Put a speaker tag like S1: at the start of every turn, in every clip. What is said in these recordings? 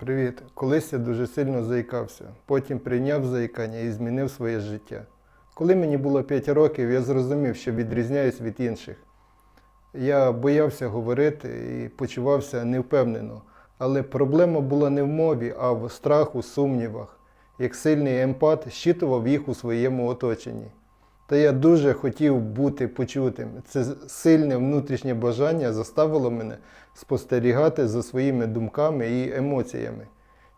S1: Привіт. Колись я дуже сильно заїкався. Потім прийняв заїкання і змінив своє життя. Коли мені було 5 років, я зрозумів, що відрізняюсь від інших. Я боявся говорити і почувався невпевнено. Але проблема була не в мові, а в страху, сумнівах. Як сильний емпат щитував їх у своєму оточенні. Та я дуже хотів бути почутим. Це сильне внутрішнє бажання заставило мене спостерігати за своїми думками і емоціями.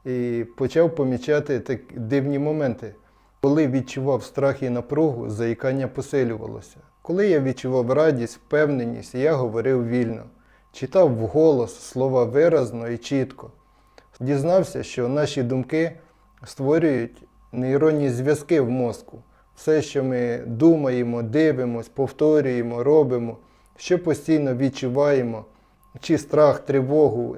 S1: І почав помічати так дивні моменти. Коли відчував страх і напругу, заїкання посилювалося. Коли я відчував радість, впевненість, я говорив вільно, читав вголос слова виразно і чітко. Дізнався, що наші думки створюють нейронні зв'язки в мозку. Все, що ми думаємо, дивимось, повторюємо, робимо, що постійно відчуваємо, чи страх, тривогу,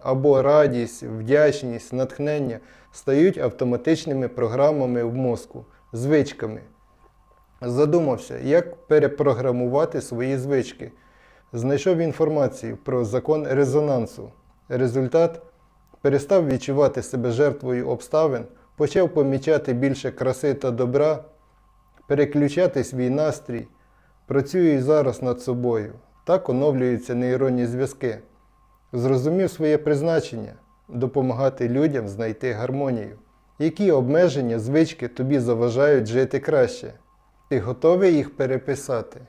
S1: або радість, вдячність, натхнення, стають автоматичними програмами в мозку, звичками. Задумався, як перепрограмувати свої звички. Знайшов інформацію про закон резонансу. Результат перестав відчувати себе жертвою обставин, почав помічати більше краси та добра, переключати свій настрій. Працюю і зараз над собою. Так оновлюються нейронні зв'язки. Зрозумів своє призначення допомагати людям знайти гармонію. Які обмеження, звички тобі заважають жити краще? Ти готовий їх переписати?